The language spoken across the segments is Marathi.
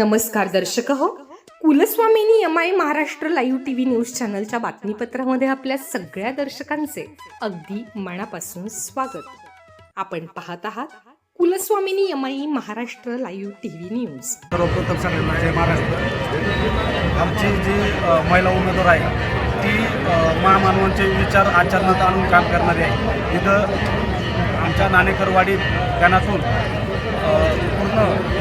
नमस्कार दर्शक हो. Kulswamini M I Maharashtra live T V news चॅनलच्या बातमीपत्रामध्ये आपल्या सगळ्या दर्शकांचे अगदी मनापासून स्वागत. आपण पाहत आहात Kulswamini M I Maharashtra live T V news. सर्वप्रथम सगळ्यांना जय महाराष्ट्र. आमची जी अ, महिला उमेदवार आहे ती अ, महामानवांचे विचार आचरणात आणून काम करणारी आहे. इथं आमच्या नाणेकरवाडी गणातून अ,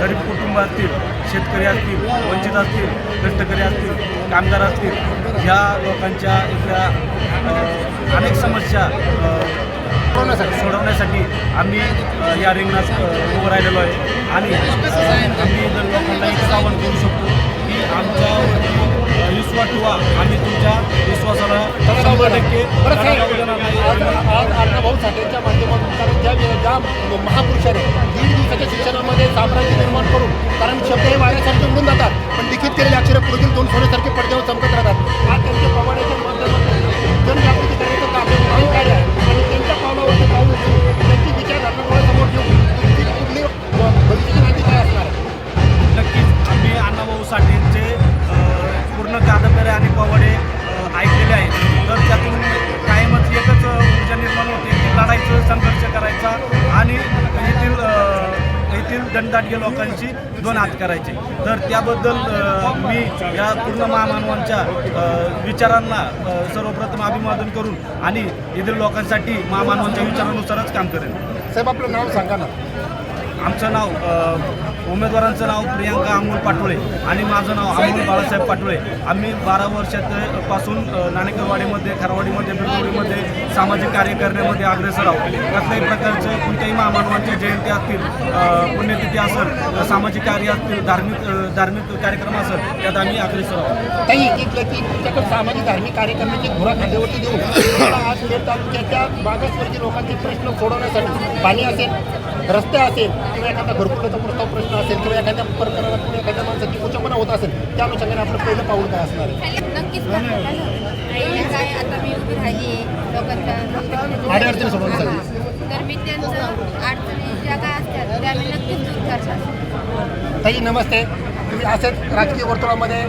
गरीब कुटुंब असतील शेतकरी असतील वंचित असतील कष्टकरी असतील कामगार असतील ह्या लोकांच्या इथल्या अनेक समस्या सोडवण्यासाठी. आम्ही या रिंगणात अ, उभं राहिलेलो आहे. आणि आम्ही जर लोकांना एक आवाहन करू शकतो की आमच्या विश्वास ठेवा. आम्ही तुमच्या विश्वासाला शंभर टक्के आज आज अण्णाभाऊ साठेंच्या माध्यमातून कारण ज्या ज्या महापुरुषाने दीड दिवसाच्या शिक्षणामध्ये साम्राज्य निर्माण करून कारण शब्द हे वाऱ्यासारखे उडून जातात पण लिखित केलेले अक्षर पुढील दोन सोन्यासारखे पडद्यावर चमकत राहतात. आज त्यांच्या पवाड्याच्या माध्यमातून जनजागृती करण्याचं काम हे महान कार्य आहे. आणि त्यांच्या पावलावरती पाऊल उचलून त्यांची विचारधारणा डोळ्यासमोर घेऊन ती पुढली भविष्याची माहिती काय असणार नक्कीच आम्ही अण्णाभाऊ साठेंचे पूर्ण कादंबऱ्या आणि पवाडे ऐकलेले आहेत. तर त्यातून समस्या निर्माण होते की लढायचं संघर्ष करायचा आणि येथील येथील दंडाढ्य लोकांशी दोन हात करायचे. तर त्याबद्दल मी या पूर्ण महामानवांच्या विचारांना सर्वप्रथम अभिवादन करून आणि येथील लोकांसाठी महामानवांच्या विचारानुसारच काम करेन. साहेब आपलं नाव सांगा ना. आमचं नाव उमेदवारांचं नाव प्रियांका अमोल पाटोळे आणि माझं नाव अमोल बाळासाहेब पाटोळे. आम्ही बारा वर्षापासून नाणेकरवाडीमध्ये खरवाडीमध्ये बिरगोडीमध्ये सामाजिक कार्य करण्यामध्ये अग्रेसर आहोत. कसल्याही प्रकारचे कोणत्याही महामानवांची जयंती असतील पुण्यतिथी असेल सामाजिक कार्य असतील धार्मिक धार्मिक कार्यक्रम असेल त्यात आम्ही अग्रेसर आहोत. काही इथलं की तुमच्याकडे सामाजिक धार्मिक कार्यक्रमाची करण्याची धुरा खांद्यावरती देऊन आज तालुक्याच्या मागासवर्गीय लोकांचे प्रश्न सोडवण्यासाठी पाणी असेल रस्ते असेल किंवा एखादा घरकुलाचा प्रस्ताव प्रश्न असेल किंवा एखाद्या प्रकरणात किंवा एखाद्या माणसाची उच्चपणा होत असेल त्या अनुषंगाने आपलं पहिलं पाऊल काय असणार नक्कीच काय आता मी उभी राहिली लोकांच्या तर मी त्यांचं अडचणी ज्या काय असतात त्या मी नक्कीच दूर करणार. ताई नमस्ते. तुम्ही असेच राजकीय वर्तुळामध्ये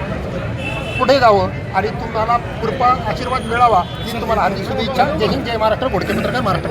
पुढे जावं आणि तुम्हाला कृपा आशीर्वाद मिळावा ही तुम्हाला हार्दिक शुभेच्छा. जय हिंद जय महाराष्ट्र. घोडके पत्रकार महाराष्ट्र.